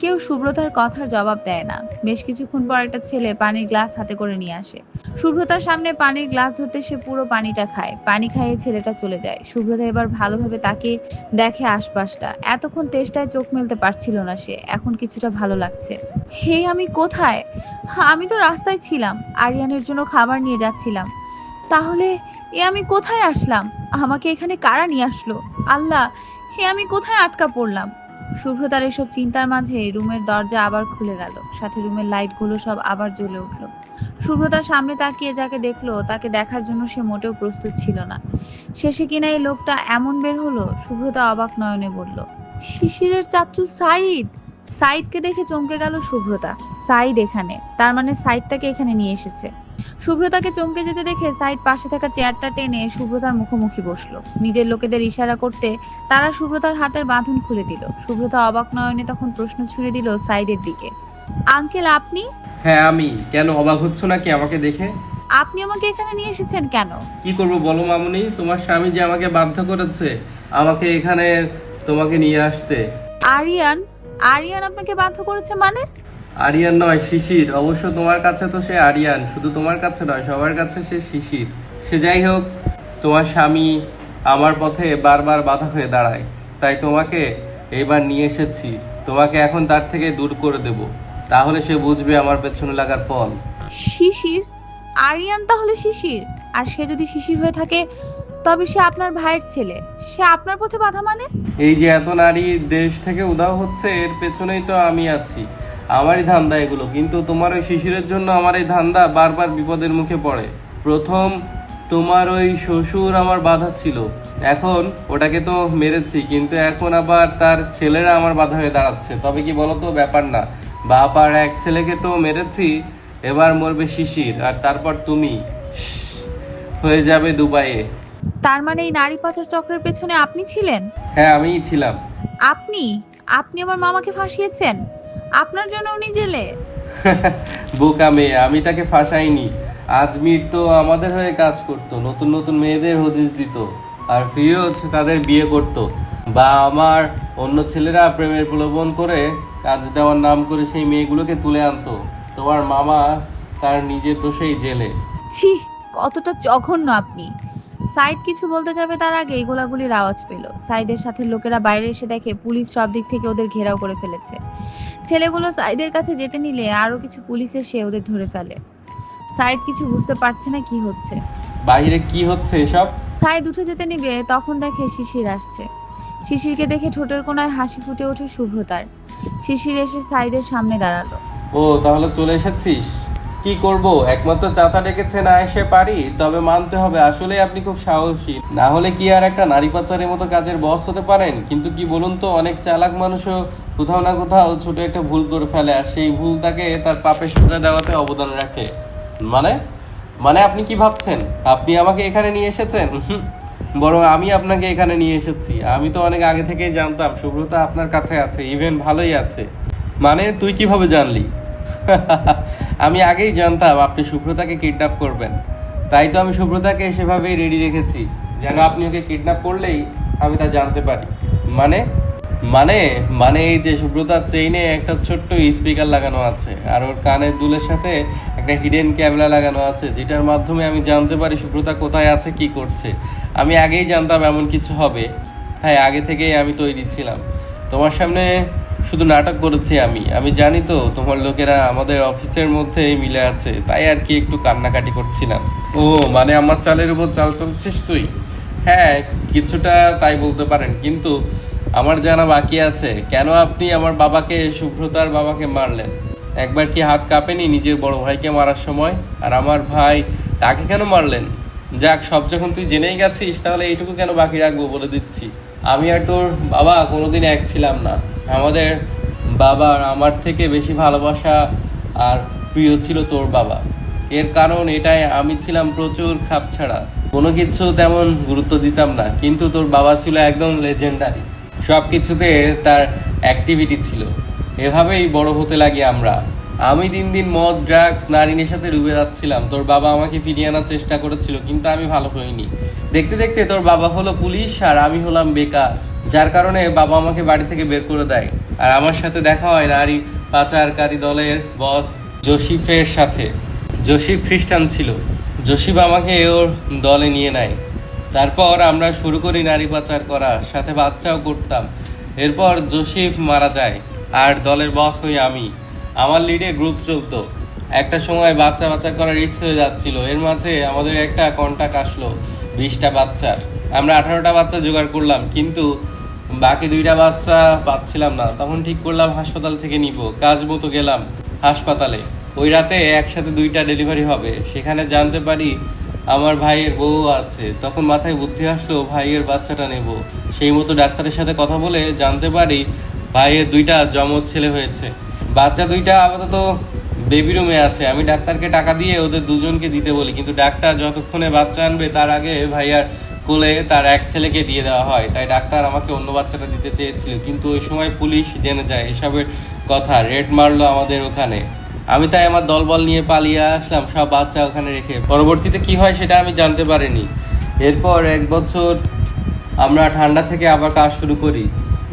কেউ সুব্রতার কথার জবাব দেয় না। বেশ কিছুক্ষণ পর একটা ছেলে পানির গ্লাস হাতে করে নিয়ে আসে। সুব্রতার সামনে পানির গ্লাস ধরতে সে পুরো পানিটা খায়। পানি খাইয়ে ছেলেটা চলে যায়। সুব্রতা এবার ভালোভাবে তাকে দেখে আশপাশটা। এতক্ষণ তেষ্টায় চোখ মেলতে পারছিল না সে। এখন কিছুটা ভালো লাগছে। হে, আমি কোথায়? আমি তো রাস্তায় ছিলাম। আরিয়ানের জন্য খাবার নিয়ে যাচ্ছিলাম। তাহলে এ আমি কোথায় আসলাম? আমাকে এখানে কারা নিয়ে আসলো? আল্লাহ, হে, আমি কোথায় আটকা পড়লাম? শুভ্রতার এসব চিন্তার মাঝে রুমের দরজা আবার খুলে গেল। সাথে রুমের লাইটগুলো সব আবার জ্বলে উঠল। শুভ্রতার সামনে তাকিয়ে যাকে দেখল, তাকে দেখার জন্য সে মোটেও প্রস্তুত ছিল না। শেষে কিনা এই লোকটা এমন বের হলো? শুভ্রতা অবাক নয়নে বলল, শিশিরের চাচু সাইদ সাইদকে দেখে চমকে গেল শুভ্রতা। সাইদ এখানে। তার মানে সাইদ তাকে এখানে নিয়ে এসেছে। শুভ্রতাকে চমকে যেতে দেখে সাইদ পাশে থাকা চেয়ারটা টেনে শুভ্রতার মুখোমুখি বসল। নিজের লোকেদের ইশারা করতে তারা সুব্রতার হাতের বাঁধন খুলে দিল। সুব্রতা অবাক নয়নে তখন প্রশ্ন ছুড়ে দিল সাইডের দিকে। আঙ্কেল আপনি? হ্যাঁ আমি। কেন অবাক হচ্ছ নাকি আমাকে দেখে? আপনি আমাকে এখানে নিয়ে এসেছেন কেন? কি করব বলো মামুনি? তোমার স্বামী যে আমাকে বাধ্য করেছে আমাকে এখানে তোমাকে নিয়ে আসতে। আরিয়ান আরিয়ান আপনাকে বাধ্য করেছে মানে? আরিয়ান নয় শিশির। অবশ্য তোমার কাছে তো সে আরিয়ান শুধু তোমার কাছে নয় সবার কাছে সে শিশির। সে যাই হোক তোমার স্বামী আমার পথে বারবার বাধা হয়ে দাঁড়ায়। তাই তোমাকে এইবার নিয়ে এসেছি। তোমাকে এখন তার থেকে দূর করে দেব। তাহলে সে বুঝবে আমার পেছনে লাগার ফল। শিশির? আরিয়ান তাহলে শিশির? আর সে যদি শিশির হয়ে থাকে তবে সে আপনার ভাইয়ের ছেলে। সে আপনার পথে বাধা মানে? এই যে এত নারী দেশ থেকে উধাও হচ্ছে এর পেছনেই তো আমি আছি। আমারই ধান্দা এগুলো কিন্তু তোমার ওই শিশিরের জন্য আমার এই ধান্দা বারবার বিপদের মুখে পড়ে। প্রথম তোমার ওই শ্বশুর আমার বাধা ছিল এখন ওটাকে তো মেরেছি কিন্তু এখন আবার তার ছেলেরা আমার বাধা হয়ে দাঁড়াচ্ছে। তবে কি বলো তো ব্যাপার না। বাপ আর এক ছেলেকে তো মেরেছি এবার মরবে শিশির আর তারপর তুমি। হয়ে যাবে দুবাইয়ে। তার মানে এই নারী পাচার চক্রের পেছনে আপনি ছিলেন? হ্যাঁ আমিই ছিলাম। আপনি? আপনি আমার মামাকে ফাঁসিয়েছেন? আপনার জন্য উনি জেলে? বোকা মেয়ে আমি তাকে ফাঁসাইনি। আজমির তো আমাদের হয়ে কাজ করতো নতুন নতুন মেয়েদের হদিস দিত আর ফিরোজ তাদের বিয়ে করত। বা আমার অন্য ছেলেরা প্রেমের প্রলোভন করে কাজ দেওয়ার নাম করে সেই মেয়েগুলোকে তুলে আনতো। তোমার মামা তার নিজের দোষেই জেলে। ছি কতটা জঘন্য আপনি। সাইদ কিছু বলতে যাবে তার আগে গোলাগুলির আওয়াজ পেল। সাইদের সাথে লোকেরা বাইরে এসে দেখে পুলিশ সব দিক থেকে ওদের ঘেরাও করে ফেলেছে। ছেলেগুলো সাইদের কাছে যেতে নিলে আরও কিছু পুলিশ এসে ওদের ধরে ফেলে। সাইদ কিছু বুঝতে পারছে না কি হচ্ছে। বাইরে কি হচ্ছে এসব? সাইদ উঠে যেতে নিবে তখন দেখে শিশির আসছে। শিশিরকে দেখে ঠোঁটের কোনায় হাসি ফুটে ওঠে শুভ্রতার। শিশির এসে সাইদের সামনে দাঁড়াল। ও তাহলে চলে এসেছিস? কি করব? একমাত্র চাচা ডেকেছে, না এসে পারি। তবে মানতে হবে আসলে আপনি খুব সাহসী। না হলে কি আর একটা নারী পাচারের মতো কাজের বস হতে পারেন? কিন্তু কি বলুন তো, অনেক চালাক মানুষও কোথাও না কোথাও ছোট একটা ভুল করে ফেলে আর সেই ভুল তাকে তার পাপের সাজা দেওয়াতে অবদান রাখে। মানে? মানে আপনি কি ভাবছেন? আপনি আমাকে এখানে নিয়ে এসেছেন? বরং আমি আপনাকে এখানে নিয়ে এসেছি। আমি তো অনেক আগে থেকেই জানতাম, সুব্রতা আপনার কাছে আছে, ইভেন ভালোই আছে। মানে তুই কীভাবে জানলি? আমি আগেই জানতাম আপনি সুব্রতাকে কিডন্যাপ করবেন। তাই তো আমি সুব্রতাকে সেভাবেই রেডি রেখেছি, যেন আপনি ওকে কিডন্যাপ করলেই আমি তা জানতে পারি। মানে? মানে? মানে এই যে সুব্রতার চেইনে একটা ছোট্ট স্পিকার লাগানো আছে, আর ওর কানের দুলের সাথে একটা হিডেন ক্যামেরা লাগানো আছে, যেটার মাধ্যমে আমি জানতে পারি সুব্রতা কোথায় আছে, কি করছে। আমি আগেই জানতাম এমন কিছু হবে। হ্যাঁ আগে থেকেই আমি তৈরি ছিলাম। তোমার সামনে শুধু নাটক করেছি আমি। আমি জানি তো, তোমার লোকেরা আমাদের অফিসের মধ্যেই মিলে আছে, তাই আর কি একটু কান্নাকাটি করছিলাম। ও মানে আমার চালের উপর চাল চলছিস তুই? হ্যাঁ কিছুটা তাই বলতে পারেন, কিন্তু আমার জানা বাকি আছে, কেন আপনি আমার বাবাকে শুভ্রতার বাবাকে মারলেন? একবার কি হাত কাঁপেনি নিজের বড় ভাইকে মারার সময়? আর আমার ভাই তাকে কেন মারলেন? যাক, সব যখন তুই জেনেই গেছিস, তাহলে এইটুকু কেন বাকি রাখব বলে দিচ্ছি। আমি আর তোর বাবা কোনোদিন এক ছিলাম না। আমাদের বাবার আমার থেকে বেশি ভালোবাসা আর প্রিয় ছিল তোর বাবা। এর কারণ এটাই, আমি ছিলাম প্রচুর খাপ ছাড়া। কোনো কিছু তেমন গুরুত্ব দিতাম না, কিন্তু তোর বাবা ছিল একদম লেজেন্ডারি সব কিছুতে তার অ্যাক্টিভিটি ছিল। এভাবেই বড় হতে লাগি আমরা। আমি দিন দিন মদ ড্রাগস নারী সাথে ডুবে যাচ্ছিলাম। তোর বাবা আমাকে ফিরিয়ে আনার চেষ্টা করেছিল, কিন্তু আমি ভালো হইনি। দেখতে দেখতে তোর বাবা হলো পুলিশ আর আমি হলাম বেকার, যার কারণে বাবা আমাকে বাড়ি থেকে বের করে দেয়। আর আমার সাথে দেখা হয় নারী পাচারকারী দলের বস জসিফের সাথে। জসিফ খ্রিস্টান ছিল। জসিফ আমাকে ওর দলে নিয়ে নেয়। তারপর আমরা শুরু করি নারী পাচার করা, সাথে বাচ্চাও করতাম। এরপর জসিফ মারা যায়, আর দলের বস হই আমি। আমার লিডে গ্রুপ চলতো। একটা সময় বাচ্চা বাচ্চা করার রিক্স হয়ে যাচ্ছিল। এর মাঝে আমাদের একটা কন্টাক্ট আসলো, বিশটা বাচ্চার। আমরা আঠারোটা বাচ্চা জোগাড় করলাম, কিন্তু বাকি দুইটা বাচ্চা পাচ্ছিলাম না। তখন ঠিক করলাম হাসপাতাল থেকে নিব। কাজ মতো গেলাম হাসপাতালে। ওই রাতে একসাথে দুইটা ডেলিভারি হবে। সেখানে জানতে পারি আমার ভাইয়ের বউ আছে। তখন মাথায় বুদ্ধি আসলো, ভাইয়ের বাচ্চাটা নেব। সেই মতো ডাক্তারের সাথে কথা বলে জানতে পারি ভাইয়ের দুইটা জমজ ছেলে হয়েছে। বাচ্চা দুইটা আপাতত বেবি রুমে আছে। আমি ডাক্তারকে টাকা দিয়ে ওদের দুজনকে দিতে বলি, কিন্তু ডাক্তার যতক্ষণে বাচ্চা আনবে, তার আগে ভাইয়ার কোলে তার এক ছেলেকে দিয়ে দেওয়া হয়। তাই ডাক্তার আমাকে অন্য বাচ্চাটা দিতে চেয়েছিল, কিন্তু ওই সময় পুলিশ জেনে যায়, এসবের কথা রেড মারলো আমাদের ওখানে। আমি তাই আমার দলবল নিয়ে পালিয়ে আসলাম, সব বাচ্চা ওখানে রেখে। পরবর্তীতে কি হয় সেটা আমি জানতে পারিনি। এরপর এক বছর আমরা ঠান্ডা থেকে আবার কাজ শুরু করি।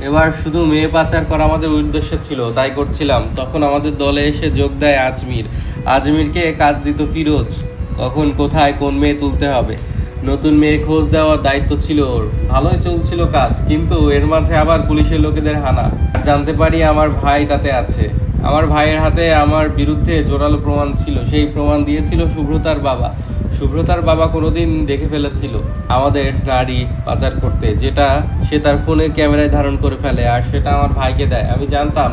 এবার শুধু মেয়ে পাচার করা আমাদের উদ্দেশ্য ছিল, তাই করছিলাম। তখন আমাদের দলে এসে যোগ দেয় আজমির। আজমিরকে কাজ দিত ফিরোজ। কখন, কোথায়, কোন মেয়ে তুলতে হবে? নতুন মেয়ে খোঁজ দেওয়ার দায়িত্ব ছিল ওর। ভালোই চলছিল কাজ, কিন্তু এর মাঝে আবার পুলিশের লোকেদের হানা। আর জানতে পারি আমার ভাই তাতে আছে। আমার ভাইয়ের হাতে আমার বিরুদ্ধে জোরালো প্রমাণ ছিল। সেই প্রমাণ দিয়েছিল সুব্রতার বাবা। সুব্রতার বাবা কোনোদিন দেখে ফেলেছিল আমাদের নারী পাচার করতে, যেটা সে তার ফোনের ক্যামেরায় ধারণ করে ফেলে আর সেটা আমার ভাইকে দেয়। আমি জানতাম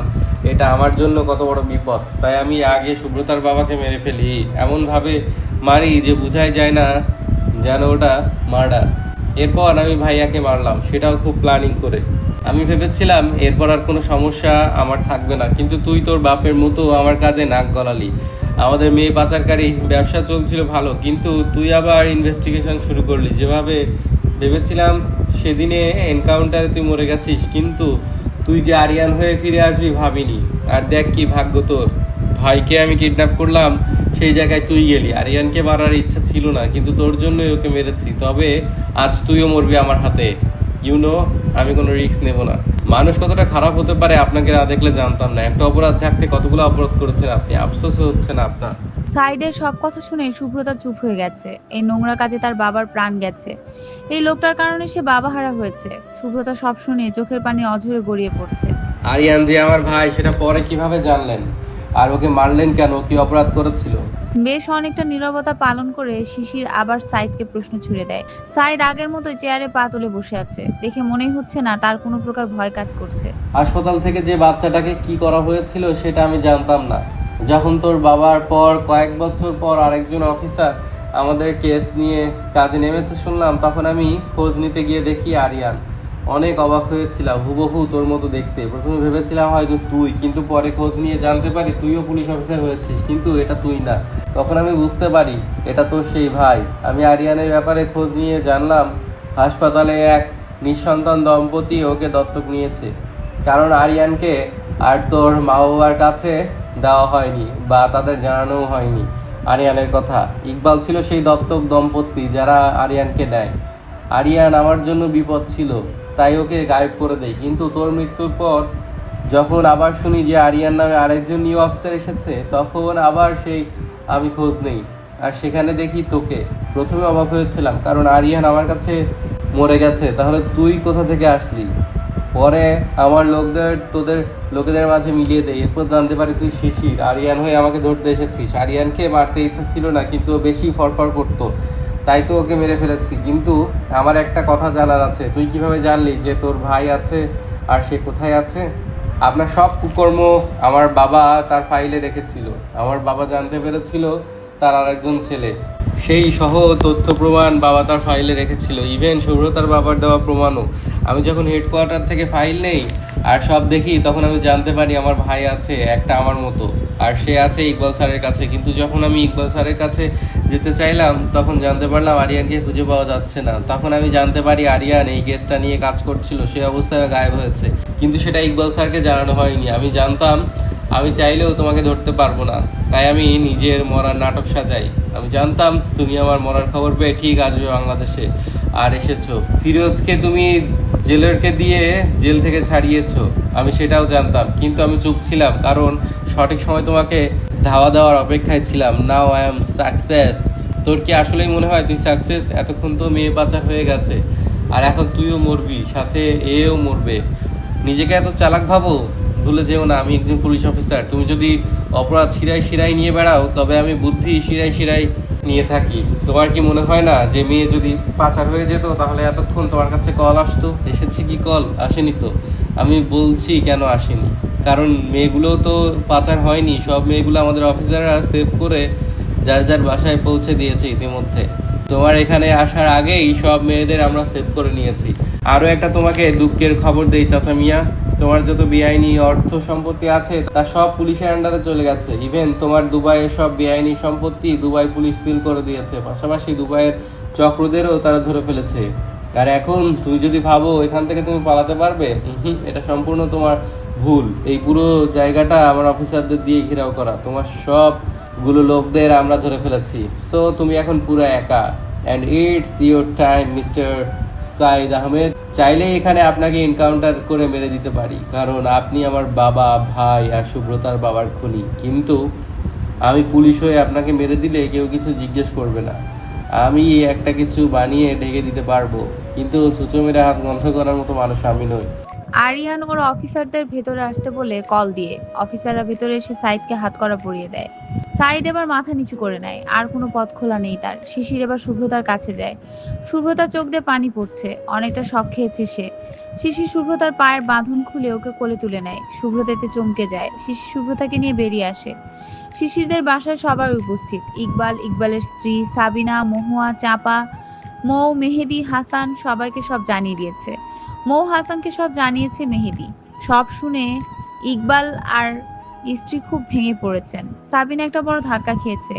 এটা আমার জন্য কত বড় বিপদ। তাই আমি আগে সুব্রতার বাবাকে মেরে ফেলি। এমনভাবে মারি যে বোঝাই যায় না যেন ওটা মার্ডার। এরপর আমি ভাইয়াকে মারলাম, সেটাও খুব প্ল্যানিং করে। আমি ভেবেছিলাম, এরপর আর কোনো সমস্যা আমার থাকবে না, কিন্তু তুই তোর বাপের মতো আমার কাজে নাক গলালি। আমাদের মেয়ে পাচারকারী, ব্যবসা চলছিল ভালো, কিন্তু তুই আবার ইনভেস্টিগেশন শুরু করলি। যেভাবে ভেবেছিলাম সেদিনে এনকাউন্টারে তুই মরে গেছিস, কিন্তু তুই যে আরিয়ান হয়ে ফিরে আসবি ভাবিনি। আর দেখ কি ভাগ্য তোর। ভাইকে আমি কিডন্যাপ করলাম, সেই জায়গায় তুই গেলি। আরিয়ানকে মারার ইচ্ছা ছিল না, কিন্তু তোর জন্যই ওকে মেরেছি। তবে আজ তুইও মরবি আমার হাতে। ইউ নো আমি কোনো রিস্ক নেব না। মানুষ কতটা খারাপ হতে পারে আপনাকে না দেখলে জানতাম না। একটা অপরাধ থাকতে কতগুলো অপরাধ করেছেন আপনি? আফসোস হচ্ছে না আপনার। সাইডের সব কথা শুনে সুব্রতা চুপ হয়ে গেছে। এই নোংরা কাজে তার বাবার প্রাণ গেছে। এই লোকটার কারণে সে বাবা হারা হয়েছে। সুব্রতা সব শুনে চোখের পানি অঝরে গড়িয়ে পড়ছে। আরিয়ান যে আমার ভাই সেটা পরে কীভাবে জানলেন? আর ওকে মারলেন কেন? কি অপরাধ করেছিল? বেশ অনেকটা নীরবতা পালন করে শিশির আবার সাইদকে প্রশ্ন ছুড়ে দেয়। সাইদ আগের মতো চেয়ারে পা তুলে বসে আছে। দেখে মনেই হচ্ছে না তার কোনো প্রকার ভয় কাজ করছে। হাসপাতাল থেকে যে বাচ্চাটাকে কি করা হয়েছিল সেটা আমি জানতাম না। যখন তোর বাবার পর কয়েক বছর পর আরেকজন অফিসার আমাদের কেস নিয়ে কাজে নেমেছে শুনলাম তখন আমি খোঁজ নিতে গিয়ে দেখি আরিয়ান। অনেক অবাক হয়েছিলাম, হুবহু তোর মতো দেখতে। প্রথমে ভেবেছিলাম হয়তো তুই, কিন্তু পরে খোঁজ নিয়ে জানতে পারি তুইও পুলিশ অফিসার হয়েছিস, কিন্তু এটা তুই না। তখন আমি বুঝতে পারি, এটা তোর সেই ভাই। আমি আরিয়ানের ব্যাপারে খোঁজ নিয়ে জানলাম, হাসপাতালে এক নিঃসন্তান দম্পতি ওকে দত্তক নিয়েছে। কারণ আরিয়ানকে আর তোর মা বাবার কাছে দেওয়া হয়নি, বা তাদের জানানোও হয়নি আরিয়ানের কথা। ইকবাল ছিল সেই দত্তক দম্পতি যারা আরিয়ানকে নেয় আরিয়ান আমার জন্য বিপদ ছিল। তাই ওকে গায়েব করে দেয় কিন্তু তোর মৃত্যুর পর যখন আবার শুনি যে আরিয়ান নামে আরেকজন নিউ অফিসার এসেছে, তখন আবার সেই আমি খোঁজ নেই। আর সেখানে দেখি তোকে। প্রথমে অবাক হয়েছিলাম, কারণ আরিয়ান আমার কাছে মরে গেছে। তাহলে তুই কোথা থেকে আসলি? পরে আমার লোকদের, তোদের, লোকেদের মাঝে মিলিয়ে দেয় এরপর জানতে পারি তুই শিশির। আরিয়ান হয়ে আমাকে ধরতে এসেছিস। আরিয়ানকে মারতে ইচ্ছা ছিল না, কিন্তু বেশি ফরফর করতো। তাই তো ওকে মেরে ফেলেছি। কিন্তু আমার একটা কথা জানার আছে। তুই কীভাবে জানলি যে তোর ভাই আছে আর সে কোথায় আছে? আপনার সব কুকর্ম আমার বাবা তার ফাইলে রেখেছিল। আমার বাবা জানতে পেরেছিল তার আরেকজন ছেলে। সেই সহ তথ্য প্রমাণ বাবা তার ফাইলে রেখেছিল। ইভেন সুব্রতার বাবার দেওয়া প্রমাণও। আমি যখন হেডকোয়ার্টার থেকে ফাইল নেই, আর সব দেখি, তখন আমি জানতে পারি আমার ভাই আছে, একটা আমার মতো। আর সে আছে ইকবাল স্যারের কাছে। কিন্তু যখন আমি ইকবাল স্যারের কাছে যেতে চাইলাম, তখন জানতে পারলাম আরিয়ানকে খুঁজে পাওয়া যাচ্ছে না। তখন আমি জানতে পারি আরিয়ান এই কেসটা নিয়ে কাজ করছিল, সে অবস্থায় গায়েব হয়েছে। কিন্তু সেটা ইকবাল স্যারকে জানানো হয়নি। আমি জানতাম, আমি চাইলেও তোমাকে ধরতে পারব না। তাই আমি নিজের মরার নাটক সাজাই। আমি জানতাম তুমি আমার মরার খবর পেয়ে ঠিক আসবে বাংলাদেশে। আর এসেছ। ফিরোজকে তুমি জেলারকে দিয়ে জেল থেকে ছাড়িয়েছো। আমি সেটাও জানতাম। কিন্তু আমি চুপ ছিলাম, কারণ সঠিক সময় তোমাকে ধাওয়া দেওয়ার অপেক্ষায় ছিলাম। নাও আই এম সাকসেস তোর কি আসলেই মনে হয় তুই সাকসেস এতক্ষণ তো মেয়ে পাচার হয়ে গেছে। আর এখন তুইও মরবি, সাথে এও মরবে। নিজেকে এত চালাক ভাবো? ভুলে যেও না, আমি একজন পুলিশ অফিসার। তুমি যদি অপরাধ শিরাই শিরাই নিয়ে বেড়াও, তবে আমি বুদ্ধি শিরাই শিরাই নিয়ে থাকি। তোমার কি মনে হয় না যে মেয়ে যদি পাচার হয়ে যেত, তাহলে এতক্ষণ তোমার কাছে কল আসতো? এসেছে কি কল? আসেনি তো। আমি বলছি কেন আসেনি? কারণ মেয়েগুলো তো পাচার হয়নি, সব মেয়েগুলো আমাদের অফিসাররা সেভ করে যার যার বাসায় পৌঁছে দিয়েছে ইতিমধ্যে। তোমার এখানে আসার আগেই সব মেয়েদের আমরা সেভ করে নিয়েছি। আরও একটা তোমাকে দুঃখের খবর দেই, চাচা মিয়া। তোমার যত বেআইনি অর্থ সম্পত্তি আছে, তা সব পুলিশের আন্ডারে চলে গেছে। ইভেন তোমার দুবাইয়ের সব বেআইনি সম্পত্তি দুবাই পুলিশ সিল করে দিয়েছে। পাশাপাশি দুবাইয়ের চক্রদেরও তারা ধরে ফেলেছে। আর এখন তুমি যদি ভাবো, এখান থেকে তুমি পালাতে পারবে? এটা সম্পূর্ণ তোমার ভুল। এই পুরো জায়গাটা আমার অফিসারদের দিয়ে ঘেরাও করা। তোমার সবগুলো লোকদের আমরা ধরে ফেলেছি। সো তুমি এখন পুরো একা। And it's your time mister Saeed Ahmed চাইলে এখানে আপনাকে এনকাউন্টার করে মেরে দিতে পারি। কারণ আপনি আমার বাবা, ভাই আর সুব্রতার বাবার খুনি। কিন্তু আমি পুলিশ হয়ে আপনাকে মেরে দিলে কেউ কিছু জিজ্ঞেস করবে না। আমি একটা কিছু বানিয়ে ঢেকে দিতে পারব। কিন্তু ছুঁচো মেরে হাত বন্ধ করার মতো মানুষ আমি নই। আরিয়ান ওর অফিসারদের ভেতরে আসতে বলে কল দিয়ে। অফিসাররা ভেতরে এসে সাইদকে হাত করা পরিয়ে দেয়। সাইদ এবার মাথা নিচু করে নেয়, আর কোনো পথ খোলা নেই তার। শিশির এবার শুভ্রতার কাছে যায়। শুভ্রতার চোখ দিয়ে পানি পড়ছে, অনেকটা শখ খেয়েছে সে। শিশির শুভ্রতার পায়ের বাঁধন খুলে ওকে কোলে তুলে নেয়। শুভ্রতাতে চমকে যায়। শিশির শুভ্রতাকে নিয়ে বেরিয়ে আসে। শিশিরদের বাসায় সবাই উপস্থিত। ইকবাল, ইকবালের স্ত্রী, সাবিনা, মহুয়া, চাপা, মৌ, মেহেদি, হাসান, সবাইকে সব জানিয়ে দিয়েছে। মৌ, হাসানকে সব জানিয়েছে মেহেদি। সব শুনে ইকবাল আর স্ত্রী খুব ভেঙে পড়েছেন। সাবিনা একটা বড় ধাক্কা খেয়েছে।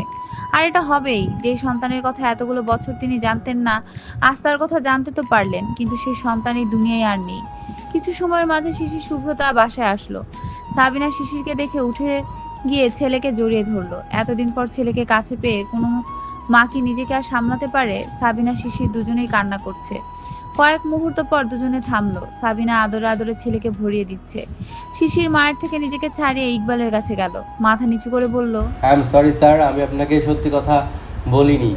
আর এটা হবেই, যে সন্তানের কথা এতগুলো বছর তিনি জানতেন না আজ তার কথা জানতে তো পারলেন, কিন্তু সেই সন্তান এই দুনিয়ায় আর নেই। কিছু সময়ের মাঝে শিশির শুভ্রতা বাসায় আসলো। সাবিনা শিশিরকে দেখে উঠে গিয়ে ছেলেকে জড়িয়ে ধরলো। এতদিন পর ছেলেকে কাছে পেয়ে কোনো মা কি নিজেকে আর সামলাতে পারে? সাবিনা শিশির দুজনেই কান্না করছে। কয়েক মুহূর্ত পর দুজনে থামলো। সাবিনা আদরে আদরে ছেলেকে ভরিয়ে দিচ্ছে। শিশির মায়ের থেকে নিজেকে ছাড়িয়ে ইকবালের কাছে গেল। মাথা নিচু করে বলল আই এম সরি স্যার আমি আপনাকে সত্যি কথা বলিনি।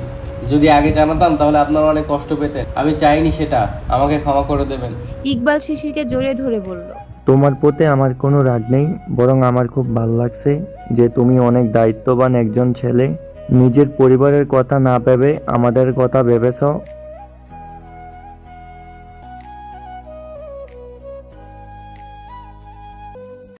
যদি আগে জানাতাম তাহলে আপনারা অনেক কষ্ট পেতেন। আমি চাইনি সেটা। আমাকে ক্ষমা করে দেবেন। ইকবাল শিশিরকে জোরে ধরে বলল তোমার প্রতি আমার কোনো রাগ নেই বরং আমার খুব ভালো লাগছে যে তুমি অনেক দায়িত্ববান একজন ছেলে। নিজের পরিবারের কথা না ভেবে আমাদের কথা ভেবেছ